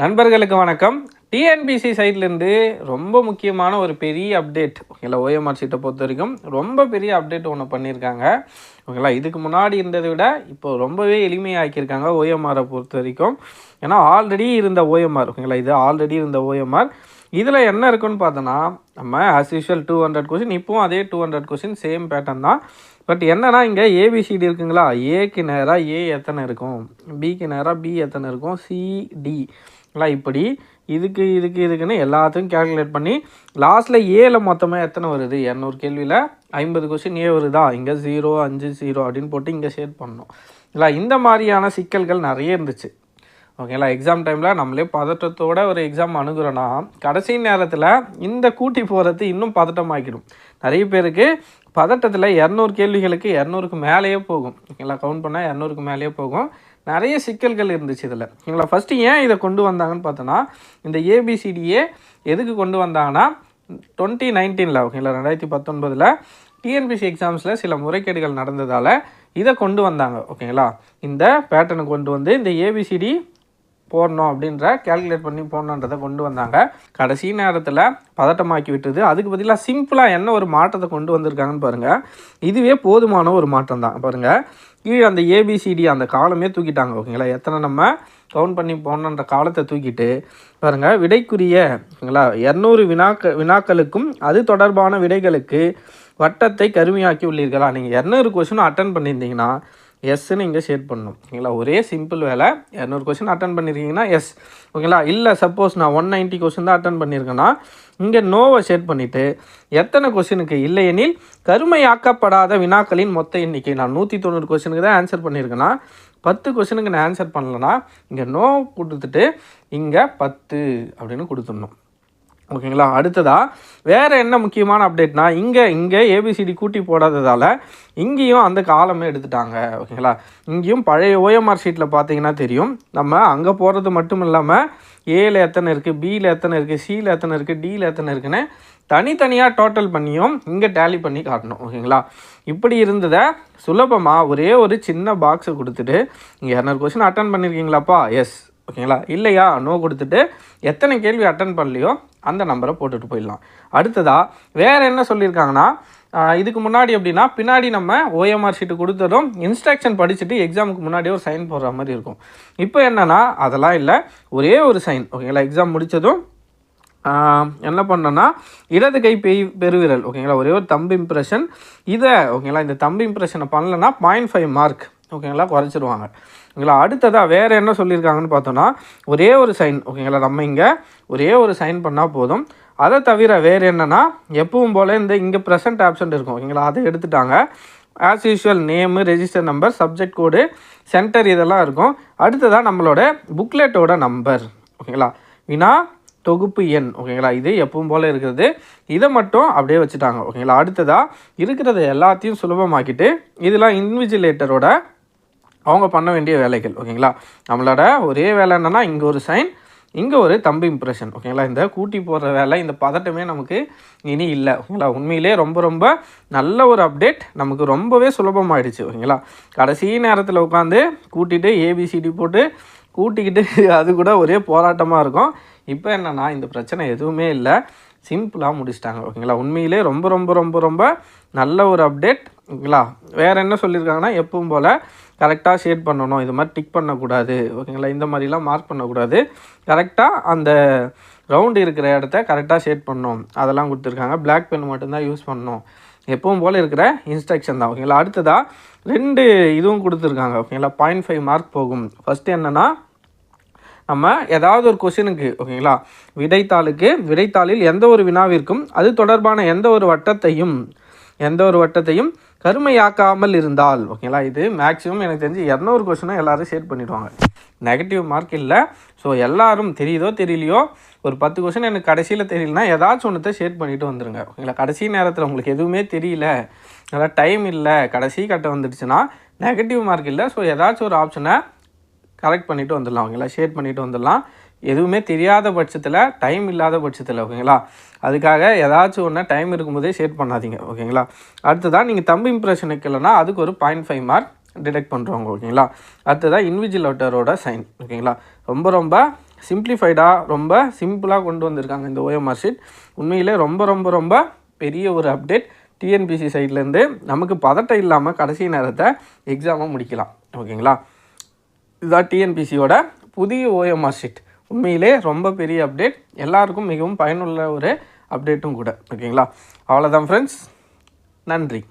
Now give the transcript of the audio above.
நண்பர்களுக்கு வணக்கம். டிஎன்பிசி சைட்லேருந்து ரொம்ப முக்கியமான ஒரு பெரிய அப்டேட் ஓகேங்களா ஓஎம்ஆர் சீட்டை பொறுத்த வரைக்கும் ரொம்ப பெரிய அப்டேட் ஒன்று பண்ணியிருக்காங்க ஓகேங்களா இதுக்கு முன்னாடி இருந்ததை விட இப்போ ரொம்பவே எளிமையாக்கியிருக்காங்க ஓஎம்ஆரை பொறுத்த வரைக்கும் ஏன்னா ஆல்ரெடி இருந்த ஓஎம்ஆர் ஓகேங்களா இது ஆல்ரெடி இருந்த ஓஎம்ஆர் இதில் என்ன இருக்குன்னு பார்த்தோன்னா நம்ம as usual two hundred question இப்போவும் அதே two hundred question same pattern தான். பட் என்னன்னா இங்கே ஏபிசிடி இருக்குங்களா? ஏக்கு நேராக ஏ எத்தனை இருக்கும்? பிக்கு நேராக பி எத்தனை இருக்கும்? சிடி இல்லை இப்படி இதுக்கு இதுக்கு இதுக்குன்னு எல்லாத்தையும் கேல்குலேட் பண்ணி லாஸ்ட்டில் ஏல மொத்தமாக எத்தனை வருது? இரநூறு கேள்வியில் ஐம்பது கொஷின் ஏ வருதா? இங்கே ஜீரோ அஞ்சு ஜீரோ அப்படின்னு போட்டு இங்கே ஷேர் பண்ணோம். இல்லை இந்த மாதிரியான சிக்கல்கள் நிறைய இருந்துச்சு. ஓகேங்களா எக்ஸாம் டைமில் நம்மளே பதட்டத்தோட ஒரு எக்ஸாம் அணுகிறோன்னா கடைசி நேரத்தில் இந்த கூட்டி போகிறது இன்னும் பதட்டமாக்கிடும் நிறைய பேருக்கு பதட்டத்தில் இரநூறு கேள்விகளுக்கு இரநூறுக்கு மேலேயே போகும். ஓகேங்களா கவுண்ட் பண்ணால் இரநூறுக்கு மேலேயே போகும். நிறைய சிக்கல்கள் இருந்துச்சு இதில். இவங்களை ஃபஸ்ட்டு ஏன் இதை கொண்டு வந்தாங்கன்னு பார்த்தோன்னா இந்த ஏபிசிடியே எதுக்கு கொண்டு வந்தாங்கன்னா டுவெண்ட்டி நைன்டீனில் ஓகேங்களா ரெண்டாயிரத்தி பத்தொன்பதில் டிஎன்பிசி எக்ஸாம்ஸில் சில முறைகேடுகள் நடந்ததால் இதை கொண்டு வந்தாங்க ஓகேங்களா இந்த பேட்டர்னை கொண்டு வந்து இந்த ஏபிசிடி போடணும் அப்படின்ற கேல்குலேட் பண்ணி போடணுன்றதை கொண்டு வந்தாங்க. கடைசி நேரத்தில் பதட்டமாக்கி விட்டது. அதுக்கு பதிலாக சிம்பிளாக என்ன ஒரு மாற்றத்தை கொண்டு வந்திருக்காங்கன்னு பாருங்கள் இதுவே போதுமான ஒரு மாற்றம் தான். பாருங்கள் கீழே அந்த ஏபிசிடி அந்த காலமே தூக்கிட்டாங்க. ஓகேங்களா? எத்தனை நம்ம கவுண்ட் பண்ணி போடணுன்ற காலத்தை தூக்கிட்டு பாருங்கள் விடைக்குரிய ஓகேங்களா? இரநூறு வினாக்க வினாக்களுக்கும் அது தொடர்பான விடைகளுக்கு வட்டத்தை கருமையாக்கி உள்ளீர்களா? நீங்கள் இரநூறு கொஷினும் அட்டன் பண்ணியிருந்தீங்கன்னா எஸ்ன்னு இங்கே ஷேட் பண்ணணும். ஓகேங்களா? ஒரே சிம்பிள் வேலை. இரநூறு கொஷின் அட்டன் பண்ணியிருக்கீங்கன்னா எஸ் ஓகேங்களா? இல்லை சப்போஸ் நான் ஒன் நைன்ட்டி கொஷின் தான் அட்டன் பண்ணியிருக்கேன்னா இங்கே நோவை ஷேட் பண்ணிவிட்டு எத்தனை கொஷினுக்கு இல்லையெனில் கருமையாக்கப்படாத வினாக்களின் மொத்த எண்ணிக்கை. நான் நூற்றி தொண்ணூறு கொஷினுக்கு தான் ஆன்சர் பண்ணியிருக்கேன்னா பத்து கொஷினுக்கு நான் ஆன்சர் பண்ணலன்னா இங்கே நோ கொடுத்துட்டு இங்கே பத்து அப்படின்னு கொடுத்துடணும். ஓகேங்களா? அடுத்ததாக வேறு என்ன முக்கியமான அப்டேட்னா இங்கே இங்கே ஏபிசிடி கூட்டி போடாததால் இங்கேயும் அந்த காலமே எடுத்துட்டாங்க ஓகேங்களா? இங்கேயும் பழைய ஓஎம்ஆர் ஷீட்டில் பார்த்தீங்கன்னா தெரியும். நம்ம அங்கே போகிறது மட்டும் இல்லாமல் ஏல எத்தனை இருக்குது பியில் எத்தனை இருக்குது சியில் எத்தனை இருக்குது டியில் எத்தனை இருக்குன்னு தனித்தனியாக டோட்டல் பண்ணியும் இங்கே டேலி பண்ணி காட்டணும் ஓகேங்களா? இப்படி இருந்ததை சுலபமாக ஒரே ஒரு சின்ன பாக்ஸை கொடுத்துட்டு இங்கே இரநூறு கொஸ்டின் அட்டன் பண்ணியிருக்கீங்களாப்பா எஸ் ஓகேங்களா? இல்லையா? நோ கொடுத்துட்டு எத்தனை கேள்வி அட்டன் பண்ணலையோ அந்த நம்பரை போட்டுட்டு போயிடலாம். அடுத்ததாக வேறு என்ன சொல்லியிருக்காங்கன்னா இதுக்கு முன்னாடி அப்படின்னா பின்னாடி நம்ம ஓஎம்ஆர் ஷீட்டு கொடுத்ததும் இன்ஸ்ட்ரக்ஷன் படிச்சுட்டு எக்ஸாமுக்கு முன்னாடி ஒரு சைன் போடுற மாதிரி இருக்கும். இப்போ என்னென்னா அதெல்லாம் இல்லை. ஒரே ஒரு சைன் ஓகேங்களா? எக்ஸாம் முடித்ததும் என்ன பண்ணோன்னா இடது கை பெய் பெருவிரல் ஓகேங்களா? ஒரே ஒரு தம்பு இம்ப்ரெஷன் இதை ஓகேங்களா? இந்த தம்பு இம்ப்ரெஷனை பண்ணலன்னா பாயிண்ட் ஃபைவ் மார்க் ஓகேங்களா? குறைச்சிருவாங்க. ஓகேங்களா அடுத்ததாக வேறு என்ன சொல்லியிருக்காங்கன்னு பார்த்தோன்னா ஒரே ஒரு சைன் ஓகேங்களா நம்ம இங்கே ஒரே ஒரு சைன் பண்ணால் போதும். அதை தவிர வேறு என்னென்னா எப்பவும் போல் இந்த இங்கே ப்ரெசன்ட் ஆப்ஷன் இருக்கும் ஓகேங்களா அதை எடுத்துட்டாங்க. As usual name register number subject code centre இதெல்லாம் இருக்கும். அடுத்ததாக நம்மளோட புக்லெட்டோட நம்பர் ஓகேங்களா. வினா தொகுப்பு எண் ஓகேங்களா இது எப்பவும் போல் இருக்கிறது. இதை மட்டும் அப்படியே வச்சுட்டாங்க ஓகேங்களா. அடுத்ததாக இருக்கிறத எல்லாத்தையும் சுலபமாக்கிட்டு இதெல்லாம் இன்விஜிலேட்டரோட அவங்க பண்ண வேண்டிய வேலைகள் ஓகேங்களா? நம்மளோட ஒரே வேலை என்னென்னா இங்கே ஒரு சைன் இங்கே ஒரு தம்பு இம்ப்ரெஷன் ஓகேங்களா? இந்த கூட்டி போடுற வேலை இந்த பதட்டமே நமக்கு இனி இல்லை ஓகேங்களா? உண்மையிலே ரொம்ப ரொம்ப நல்ல ஒரு அப்டேட் நமக்கு ரொம்பவே சுலபமாயிடுச்சு ஓகேங்களா? கடைசி நேரத்தில் உட்காந்து கூட்டிகிட்டு ஏபிசிடி போட்டு கூட்டிக்கிட்டு அது கூட ஒரே போராட்டமாக இருக்கும். இப்போ என்னென்னா இந்த பிரச்சனை எதுவுமே இல்லை. சிம்பிளாக முடிச்சிட்டாங்க ஓகேங்களா? உண்மையிலே ரொம்ப ரொம்ப ரொம்ப ரொம்ப நல்ல ஒரு அப்டேட் ஓகேங்களா? வேறு என்ன சொல்லியிருக்காங்கன்னா எப்பவும் போல் கரெக்டாக ஷேட் பண்ணணும். இது மாதிரி டிக் பண்ணக்கூடாது. ஓகேங்களா? இந்த மாதிரிலாம் மார்க் பண்ணக்கூடாது. கரெக்டாக அந்த ரவுண்டு இருக்கிற இடத்த கரெக்டாக ஷேட் பண்ணணும். அதெல்லாம் கொடுத்துருக்காங்க. பிளாக் பென் மட்டும்தான் யூஸ் பண்ணணும். எப்பவும் போல் இருக்கிற இன்ஸ்ட்ரக்ஷன் தான். ஓகேங்களா? அடுத்ததாக ரெண்டு இதுவும் கொடுத்துருக்காங்க. ஓகேங்களா? பாயிண்ட் ஃபைவ் மார்க் போகும். ஃபஸ்ட்டு என்னென்னா நம்ம ஏதாவது ஒரு கொஷினுக்கு ஓகேங்களா? விடைத்தாளுக்கு விடைத்தாளில் எந்த ஒரு வினாவிற்கும் அது தொடர்பான எந்த ஒரு வட்டத்தையும் எந்த ஒரு வட்டத்தையும் கருமையாக்காமல் இருந்தால். ஓகேங்களா? இது மேக்ஸிமம் எனக்கு தெரிஞ்சு இரநூறு கொஷினை எல்லாரும் ஷேர் பண்ணிவிடுவாங்க நெகட்டிவ் மார்க் இல்லை. ஸோ எல்லாரும் தெரியுதோ தெரியலையோ ஒரு பத்து கொஷின் எனக்கு கடைசியில் தெரியலனா ஏதாச்சும் ஒன்றத்தை ஷேர் பண்ணிட்டு வந்துடுங்க ஓகேங்களா? கடைசி நேரத்தில் உங்களுக்கு எதுவுமே தெரியல. நல்லா டைம் இல்லை. கடைசி கட்ட வந்துடுச்சுன்னா நெகட்டிவ் மார்க் இல்லை. ஸோ ஏதாச்சும் ஒரு ஆப்ஷனை கரெக்ட் பண்ணிவிட்டு வந்துடலாம். ஓகேங்களா? ஷேர் பண்ணிவிட்டு வந்துடலாம். எதுவுமே தெரியாத பட்சத்தில் டைம் இல்லாத பட்சத்தில் ஓகேங்களா அதுக்காக ஏதாச்சும் ஒன்று டைம் இருக்கும்போதே ஷேர் பண்ணாதீங்க ஓகேங்களா அடுத்ததான் நீங்கள் தம்பு இம்ப்ரெஷன் இல்லைனா அதுக்கு ஒரு பாயிண்ட் ஃபைவ் மார்க் டிடெக்ட் பண்ணுறவங்க ஓகேங்களா அடுத்ததான் இன்விஜுவல் அவுட்டரோட சைன் ஓகேங்களா ரொம்ப ரொம்ப சிம்பிளிஃபைடாக ரொம்ப சிம்பிளாக கொண்டு வந்திருக்காங்க இந்த ஓஎம்ஆர் ஷீட் உண்மையிலே ரொம்ப ரொம்ப ரொம்ப பெரிய ஒரு அப்டேட் டிஎன்பிசி சைட்லேருந்து நமக்கு பதட்டம் இல்லாமல் கடைசி நேரத்தை எக்ஸாமாக முடிக்கலாம் ஓகேங்களா இதுதான் டிஎன்பிசியோட புதிய ஓஎம்ஆர் ஷீட் உண்மையிலே ரொம்ப பெரிய அப்டேட் எல்லாருக்கும் மிகவும் பயனுள்ள ஒரு அப்டேட்டும் கூட. ஓகேங்களா? அவ்வளோதான் ஃப்ரெண்ட்ஸ் நன்றி.